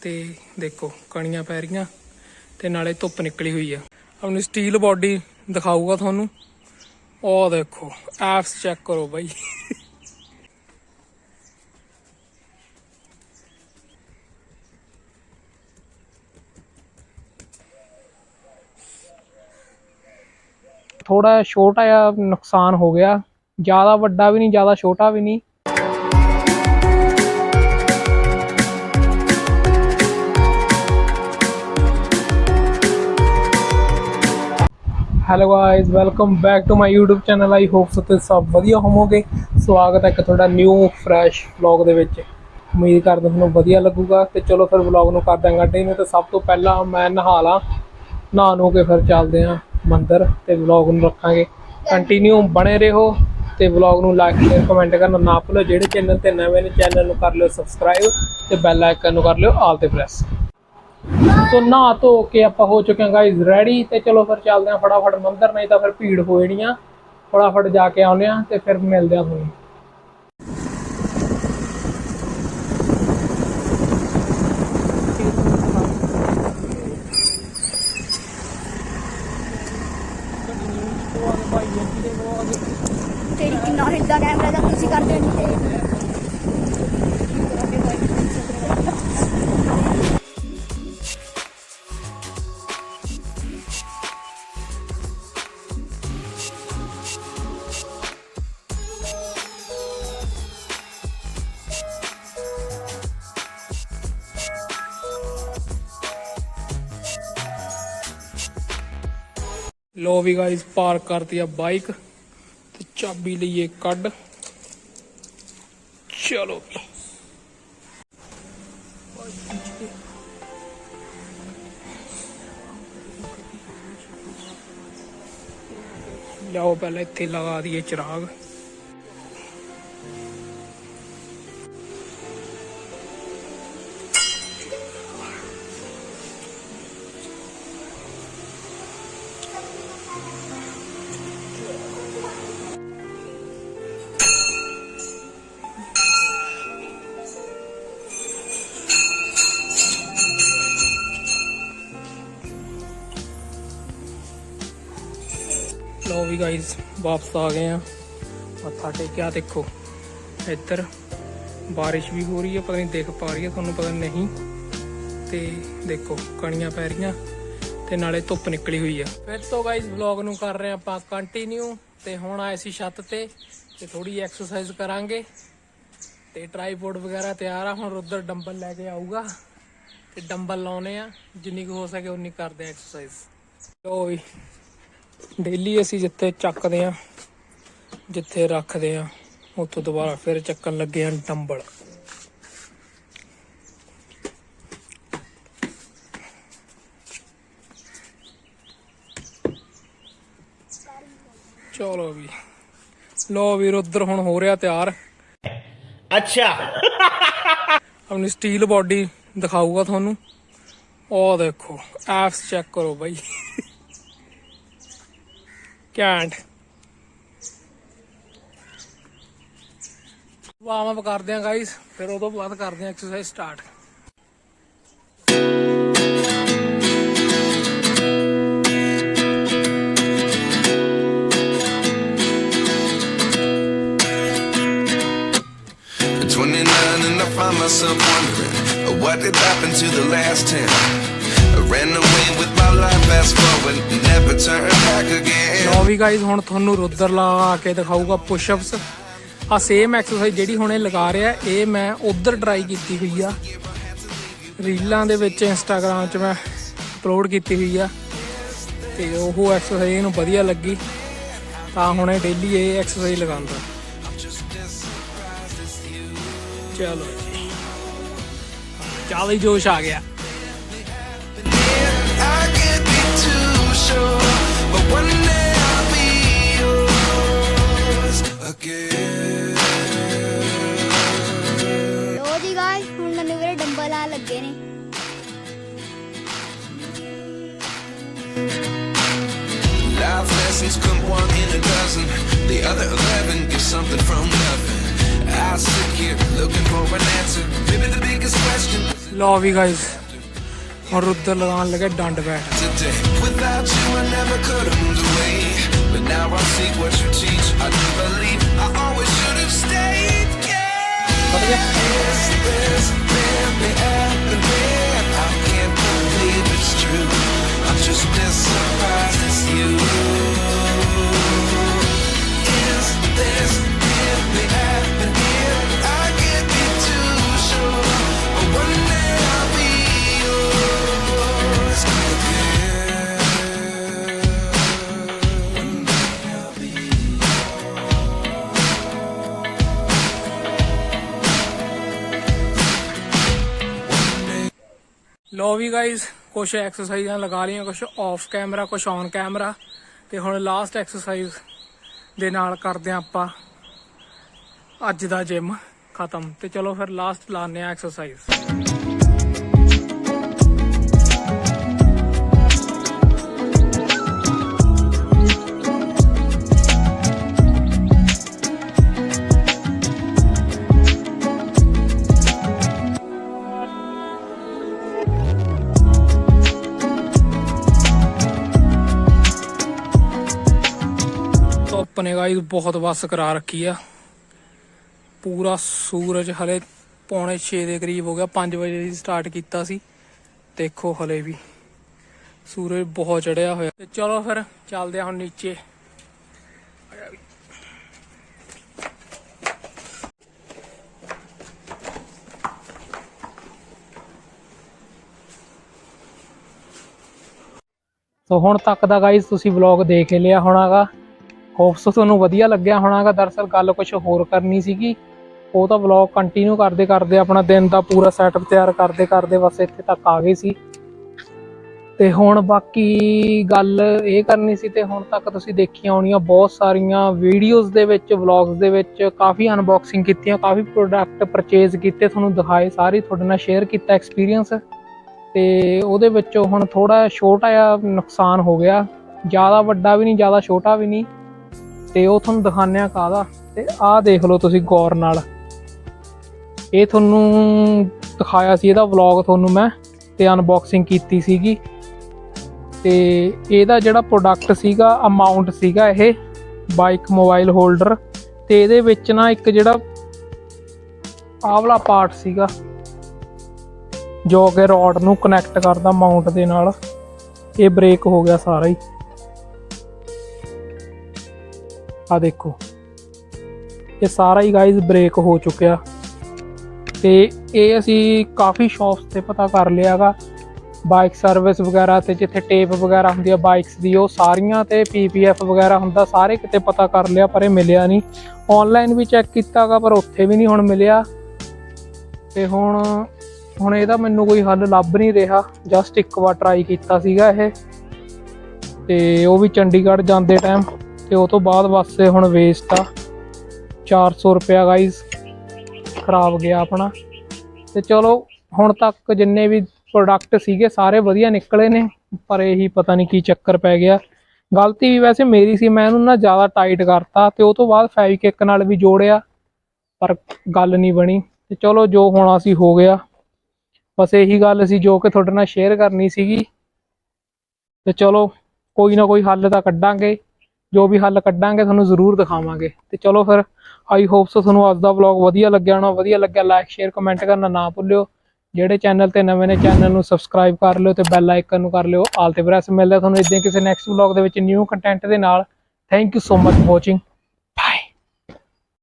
ਤੇ ਦੇਖੋ, ਕਣੀਆਂ ਪੈ ਰਹੀਆਂ ਤੇ ਨਾਲੇ ਧੁੱਪ ਨਿਕਲੀ ਹੋਈ ਆ। ਆਪਣੀ ਸਟੀਲ ਬਾਡੀ ਦਿਖਾਊਗਾ ਤੁਹਾਨੂੰ। ਉਹ ਦੇਖੋ ਐਪਸ ਚੈੱਕ ਕਰੋ ਬਾਈ। ਥੋੜਾ ਛੋਟਾ ਜਿਹਾ ਨੁਕਸਾਨ ਹੋ ਗਿਆ। ਜ਼ਿਆਦਾ ਵੱਡਾ ਵੀ ਨਹੀਂ, ਜ਼ਿਆਦਾ ਛੋਟਾ ਵੀ ਨਹੀਂ। Hello guys welcome back to my YouTube channel I hope ਤੁਸੀਂ ਸਭ ਵਧੀਆ ਹੋਵੋਗੇ। ਸਵਾਗਤ ਹੈ ਇੱਕ ਤੁਹਾਡਾ ਨਿਊ ਫਰੈਸ਼ ਵਲੌਗ ਦੇ ਵਿੱਚ। ਉਮੀਦ ਕਰਦਾ ਤੁਹਾਨੂੰ ਵਧੀਆ ਲੱਗੂਗਾ। ਤੇ ਚਲੋ ਫਿਰ ਵਲੌਗ ਨੂੰ ਕਰਦੇ ਹਾਂ ਕੰਟੀਨਿਊ ਤੇ ਸਭ ਤੋਂ ਪਹਿਲਾਂ ਮੈਂ ਨਹਾ ਲਾਂ। ਨਹਾ ਨੂੰ ਕੇ ਫਿਰ ਚੱਲਦੇ ਹਾਂ। ਮੰਦਰ ਤੇ ਵਲੌਗ ਨੂੰ ਰੱਖਾਂਗੇ। ਕੰਟੀਨਿਊ ਬਣੇ ਰਹੋ ਤੇ ਵਲੌਗ ਨੂੰ ਲਾਈਕ ਸ਼ੇਅਰ ਕਮੈਂਟ ਕਰਨਾ ਨਾ ਭੁੱਲੋ। ਜਿਹੜੇ ਚੈਨਲ ਤੇ ਨਵੇਂ ਨੇ ਚੈਨਲ ਨੂੰ ਕਰ ਲਿਓ ਸਬਸਕ੍ਰਾਈਬ ਤੇ ਬੈਲ ਆਈਕਨ ਨੂੰ ਕਰ ਲਿਓ ਆਲ ਤੇ ਪ੍ਰੈਸ ਸੋ ਨਹਾ ਧੋ ਕੇ ਆਪਾਂ ਹੋ ਚੁੱਕੇ ਹਾਂ ਗਾਇਜ਼ ਰੈਡੀ ਤੇ ਚਲੋ ਫਿਰ ਚੱਲਦੇ ਹਾਂ ਫਟਾਫਟ ਮੰਦਰ, ਨਹੀਂ ਤਾਂ ਫਿਰ ਭੀੜ ਹੋ ਜਾਣੀ ਆ। ਫਟਾਫਟ ਜਾ ਕੇ ਆਉਂਦੇ ਆ ਤੇ ਫਿਰ ਮਿਲਦੇ ਆ ਤੁਹਾਨੂੰ ਲੋ ਵੀ ਗਾਇਜ਼ ਪਾਰਕ ਕਰਤੀ ਆ ਬਾਈਕ ਤੇ ਚਾਬੀ ਲਈਏ ਕੱਢ। ਚਲੋ ਵੀ। ਲਿਆਓ ਪਹਿਲਾਂ ਇੱਥੇ ਲਗਾ ਦਈਏ ਚਿਰਾਗ। ਲੋ ਵੀ ਗਾਇਜ਼ ਵਾਪਸ ਆ ਗਏ ਆ। ਮੱਥਾ ਟੇਕਿਆ, ਦੇਖੋ। ਇੱਧਰ ਬਾਰਿਸ਼ ਵੀ ਹੋ ਰਹੀ ਹੈ ਪਤਾ ਨਹੀਂ ਦੇਖ ਪਾ ਰਹੀ ਹੈ ਤੁਹਾਨੂੰ ਪਤਾ ਨਹੀਂ। ਤੇ ਦੇਖੋ, ਕਣੀਆਂ ਪੈ ਰਹੀਆਂ ਤੇ ਨਾਲੇ ਧੁੱਪ ਨਿਕਲੀ ਹੋਈ ਆ। ਫਿਰ ਤੋਂ ਗਾਇਜ਼ ਵਲੌਗ ਨੂੰ ਕਰ ਰਹੇ ਆ ਆਪਾਂ ਕੰਟੀਨਿਊ ਤੇ ਹੁਣ ਆਏ ਸੀ ਛੱਤ ਤੇ ਤੇ ਥੋੜੀ ਐਕਸਰਸਾਈਜ਼ ਕਰਾਂਗੇ। ਤੇ ਟ੍ਰਾਈਪੋਡ ਵਗੈਰਾ ਤਿਆਰ ਆ, ਹੁਣ ਉਧਰ ਡੰਬਲ ਲੈ ਕੇ ਆਊਗਾ। ਤੇ ਡੰਬਲ ਲਾਉਨੇ ਆ, ਜਿੰਨੀ ਕੁ ਹੋ ਸਕੇ ਉਨੀ ਕਰਦੇ ਆ ਐਕਸਰਸਾਈਜ਼ ਲੋ ਵੀ ਡੇਲੀ ਅਸੀਂ ਜਿੱਥੇ ਚੱਕਦੇ ਆ ਜਿੱਥੇ ਰੱਖਦੇ ਆ ਉੱਥੋਂ ਦੁਬਾਰਾ ਫਿਰ ਚੱਕਣ ਲੱਗੇ ਆ ਡੰਬਲ। ਚਲੋ ਵੀ। ਲੋ ਵੀਰ ਉਧਰ ਹੁਣ ਹੋ ਰਿਹਾ ਤਿਆਰ। ਅੱਛਾ। ਆਪਣੀ ਸਟੀਲ ਬਾਡੀ ਦਿਖਾਊਗਾ ਤੁਹਾਨੂੰ। ਉਹ ਦੇਖੋ ਐਪਸ ਚੈੱਕ ਕਰੋ ਬਾਈ। ਕੈਂਟ ਵਾਰਮ ਅਪ ਕਰਦੇ ਆ ਗਾਇਸ ਫਿਰ ਉਹ ਤੋਂ ਬਾਅਦ ਕਰਦੇ ਆ exercise start At 29 and I find myself wondering uh, what did happen to the last 10. Ran away with my life, fast forward, never turn back again. ਲੋ ਵੀ ਗਾਇਸ ਹੁਣ ਤੁਹਾਨੂੰ ਰੁਦਰ ਲਾ ਕੇ ਦਿਖਾਊਗਾ ਪੁਸ਼ਅਪਸ ਆ ਸੇਮ ਐਕਸਰਸਾਈਜ਼ ਜਿਹੜੀ ਹੁਣੇ ਲਗਾ ਰਿਹਾ ਇਹ ਮੈਂ ਉਧਰ ਟਰਾਈ ਕੀਤੀ ਹੋਈ ਆ। ਰੀਲਾਂ ਦੇ ਵਿੱਚ ਇੰਸਟਾਗ੍ਰam 'ਚ ਮੈਂ ਅਪਲੋਡ ਕੀਤੀ ਹੋਈ ਆ। ਤੇ ਉਹ ਐਕਸਰਸਾਈਜ਼ ਇਹਨੂੰ ਵਧੀਆ ਲੱਗੀ। ਤਾਂ ਹੁਣੇ ਡੇਲੀ ਇਹ ਐਕਸਰਸਾਈਜ਼ ਲਗਾਉਂਦਾ। ਚਲੋ ਜੀ। ਚਾਲੀ ਜੋਸ਼ ਆ ਗਿਆ। ਲੋ ਜੀ ਗਾਇਸ ਹੁਣ ਮੈਨੂੰ ਵੀਰੇ ਡੰਬਲ ਆ ਲੱਗੇ ਨੇ Life lessons come one in a dozen. The other eleven get something from nothing. I sit here looking for an answer. Maybe the biggest question ਲਓ ਵੀ ਗਾਇਸ ਹੁਣ ਰੁੱਦਰ ਲਗਾਉਣ ਲੱਗੇ ਡੰਡ ਬੈਠ today. Without you, ਲੋ ਵੀ ਗਾਇਸ ਕੁਝ ਐਕਸਰਸਾਈਜ਼ਾਂ ਲਗਾ ਲਈਆਂ ਕੁਝ ਆਫ ਕੈਮਰਾ ਕੁਝ ਔਨ ਕੈਮਰਾ ਤੇ ਹੁਣ ਲਾਸਟ ਐਕਸਰਸਾਈਜ਼ ਦੇ ਨਾਲ ਕਰਦੇ ਹਾਂ ਆਪਾਂ। ਅੱਜ ਦਾ ਜਿਮ ਖਤਮ। ਤੇ ਚਲੋ ਫਿਰ ਲਾਸਟ ਲਾਉਂਦੇ ਆ ਐਕਸਰਸਾਈਜ਼ ਨੇ ਗਾਇਸ ਬਹੁਤ ਵੱਸ ਕਰਾ ਰੱਖੀ ਆ। ਪੂਰਾ ਸੂਰਜ ਹਲੇ ਪੌਣੇ 6 ਦੇ ਕਰੀਬ ਹੋ ਗਿਆ 5 ਵਜੇ ਦੀ ਸਟਾਰਟ ਕੀਤਾ ਸੀ। ਦੇਖੋ ਹਲੇ ਵੀ ਸੂਰਜ ਬਹੁਤ ਚੜਿਆ ਹੋਇਆ। ਤੇ ਚਲੋ ਫਿਰ ਚੱਲਦੇ ਆ ਹੁਣ ਨੀਚੇ। ਸੋ ਹੁਣ ਤੱਕ ਦਾ ਗਾਇਸ ਤੁਸੀਂ ਵਲੌਗ ਦੇਖ ਹੀ ਲਿਆ ਹੋਣਾਗਾ। ਹੋਪਸ ਤੁਹਾਨੂੰ ਵਧੀਆ ਲੱਗਿਆ ਹੋਣਾਗਾ, ਦਰਅਸਲ ਗੱਲ ਕੁਝ ਹੋਰ ਕਰਨੀ ਸੀਗੀ। ਉਹ ਤਾਂ ਵਲੌਗ ਕੰਟੀਨਿਊ ਕਰਦੇ ਕਰਦੇ ਆਪਣਾ ਦਿਨ ਦਾ ਪੂਰਾ ਸੈਟਅਪ ਤਿਆਰ ਕਰਦੇ ਕਰਦੇ ਬਸ ਇੱਥੇ ਤੱਕ ਆ ਗਏ ਸੀ। ਤੇ ਹੁਣ ਬਾਕੀ ਗੱਲ ਇਹ ਕਰਨੀ ਸੀ ਤੇ ਹੁਣ ਤੱਕ ਤੁਸੀਂ ਦੇਖੀਆਂ ਹੋਣੀਆਂ ਬਹੁਤ ਸਾਰੀਆਂ ਵੀਡੀਓਜ਼ ਦੇ ਵਿੱਚ ਵਲੌਗਸ ਦੇ ਵਿੱਚ, ਕਾਫੀ ਅਨਬਾਕਸਿੰਗ ਕੀਤੀਆਂ, ਕਾਫੀ ਪ੍ਰੋਡਕਟ ਪਰਚੇਜ਼ ਕੀਤੇ, ਤੁਹਾਨੂੰ ਦਿਖਾਏ, ਸਾਰੇ ਤੁਹਾਡੇ ਨਾਲ ਸ਼ੇਅਰ ਕੀਤਾ ਐਕਸਪੀਰੀਅੰਸ ਤੇ ਉਹਦੇ ਵਿੱਚੋਂ ਹੁਣ ਥੋੜਾ ਛੋਟਾ ਜਿਹਾ ਨੁਕਸਾਨ ਹੋ ਗਿਆ। ਜ਼ਿਆਦਾ ਵੱਡਾ ਵੀ ਨਹੀਂ, ਜ਼ਿਆਦਾ ਛੋਟਾ ਵੀ ਨਹੀਂ। ਤੇ ਉਹ ਤੁਹਾਨੂੰ ਦਿਖਾਉਂਦੇ ਆ ਕਾਹਦਾ। ਤੇ ਆਹ ਦੇਖ ਲਓ ਤੁਸੀਂ ਗੌਰ ਨਾਲ। ਇਹ ਤੁਹਾਨੂੰ ਦਿਖਾਇਆ ਸੀ, ਇਹਦਾ ਵਲੌਗ ਤੁਹਾਨੂੰ ਮੈਂ ਤੇ ਅਨਬਾਕਸਿੰਗ ਕੀਤੀ ਸੀਗੀ। ਤੇ ਇਹਦਾ ਜਿਹੜਾ ਪ੍ਰੋਡਕਟ ਸੀਗਾ ਅਮਾਉਂਟ ਸੀਗਾ ਇਹ ਬਾਈਕ ਮੋਬਾਈਲ ਹੋਲਡਰ ਤੇ ਇਹਦੇ ਵਿੱਚ ਨਾ ਇੱਕ ਜਿਹੜਾ ਆਹ ਵਾਲਾ ਪਾਰਟ ਸੀਗਾ, ਜੋ ਕਿ ਰੋਡ ਨੂੰ ਕਨੈਕਟ ਕਰਦਾ ਮਾਊਂਟ ਦੇ ਨਾਲ। ਇਹ ਬ੍ਰੇਕ ਹੋ ਗਿਆ ਸਾਰਾ ਹੀ। ਆ ਦੇਖੋ। ਇਹ ਸਾਰਾ ਹੀ ਗਾਇਜ਼ ਬ੍ਰੇਕ ਹੋ ਚੁੱਕਿਆ। ਤੇ ਇਹ ਅਸੀਂ ਕਾਫੀ ਸ਼ਾਪਸ ਤੇ ਪਤਾ ਕਰ ਲਿਆਗਾ ਬਾਈਕ ਸਰਵਿਸ ਵਗੈਰਾ ਤੇ ਜਿੱਥੇ ਟੇਪ ਵਗੈਰਾ ਹੁੰਦੀ ਆ ਬਾਈਕਸ ਦੀ, ਉਹ ਸਾਰੀਆਂ ਤੇ ਪੀਪੀਐਫ ਵਗੈਰਾ ਹੁੰਦਾ, ਸਾਰੇ ਕਿਤੇ ਪਤਾ ਕਰ ਲਿਆ, ਪਰ ਇਹ ਮਿਲਿਆ ਨਹੀਂ। ਆਨਲਾਈਨ ਵੀ ਚੈੱਕ ਕੀਤਾਗਾ ਪਰ ਉੱਥੇ ਵੀ ਨਹੀਂ ਹੁਣ ਮਿਲਿਆ। ਤੇ ਹੁਣ ਹੁਣ ਇਹਦਾ ਮੈਨੂੰ ਕੋਈ ਹੱਲ ਲੱਭ ਨਹੀਂ ਰਿਹਾ। ਜਸਟ ਇੱਕ ਵਾਰ ਟਰਾਈ ਕੀਤਾ ਸੀਗਾ ਇਹ। ਤੇ ਉਹ ਵੀ ਚੰਡੀਗੜ੍ਹ ਜਾਂਦੇ ਟਾਈਮ ਤੇ ਉਹ ਤੋਂ ਬਾਅਦ ਬਸ ਹੁਣ ਵੇਸਟ ਆ। 400 ਰੁਪਿਆ ਗਾਈਜ਼ ਖਰਾਬ ਗਿਆ ਆਪਣਾ। ਤੇ ਚਲੋ, ਹੁਣ ਤੱਕ ਜਿੰਨੇ ਵੀ ਪ੍ਰੋਡਕਟ ਸੀਗੇ, ਸਾਰੇ ਵਧੀਆ ਨਿਕਲੇ ਨੇ, ਪਰ ਇਹੀ ਪਤਾ ਨਹੀਂ ਕੀ ਚੱਕਰ ਪੈ ਗਿਆ। ਗਲਤੀ ਵੀ ਵੈਸੇ ਮੇਰੀ ਸੀ, ਮੈਂ ਇਹਨੂੰ ਨਾ ਜ਼ਿਆਦਾ ਟਾਈਟ ਕਰਤਾ ਤੇ ਉਹ ਤੋਂ ਬਾਅਦ ਫੈਵਿਕਿਕ ਨਾਲ ਵੀ ਜੋੜਿਆ, ਪਰ ਗੱਲ ਨਹੀਂ ਬਣੀ। ਤੇ ਚਲੋ, ਜੋ ਹੋਣਾ ਸੀ ਹੋ ਗਿਆ। ਬਸ ਇਹੀ ਗੱਲ ਸੀ ਜੋ ਕਿ ਤੁਹਾਡੇ ਨਾਲ ਸ਼ੇਅਰ ਕਰਨੀ ਸੀਗੀ। ਤੇ ਚਲੋ, ਕੋਈ ਨਾ ਕੋਈ ਹੱਲ ਤਾਂ ਕੱਢਾਂਗੇ। ਜੋ ਵੀ ਹੱਲ ਕੱਢਾਂਗੇ ਤੁਹਾਨੂੰ ਜ਼ਰੂਰ ਦਿਖਾਵਾਂਗੇ। ਤੇ ਚਲੋ ਫਿਰ ਆਈ ਹੋਪਸ ਤੁਹਾਨੂੰ ਅੱਜ ਦਾ ਵਲੌਗ ਵਧੀਆ ਲੱਗਿਆ ਹੋਣਾ। ਵਧੀਆ ਲੱਗਿਆ ਲਾਈਕ ਸ਼ੇਅਰ ਕਮੈਂਟ ਕਰਨਾ ਨਾ ਭੁੱਲਿਓ। ਜਿਹੜੇ ਚੈਨਲ ਤੇ ਨਵੇਂ ਨੇ ਚੈਨਲ ਨੂੰ ਸਬਸਕ੍ਰਾਈਬ ਕਰ ਲਿਓ ਤੇ ਬੈਲ ਆਈਕਨ ਨੂੰ ਕਰ ਲਿਓ। ਆਲ ਤੇ ਪ੍ਰੈਸ ਮਿਲਦਾ ਤੁਹਾਨੂੰ ਇਦਾਂ ਕਿਸੇ ਨੈਕਸਟ ਵਲੌਗ ਦੇ ਵਿੱਚ ਨਿਊ ਕੰਟੈਂਟ ਦੇ ਨਾਲ। Thank you so much watching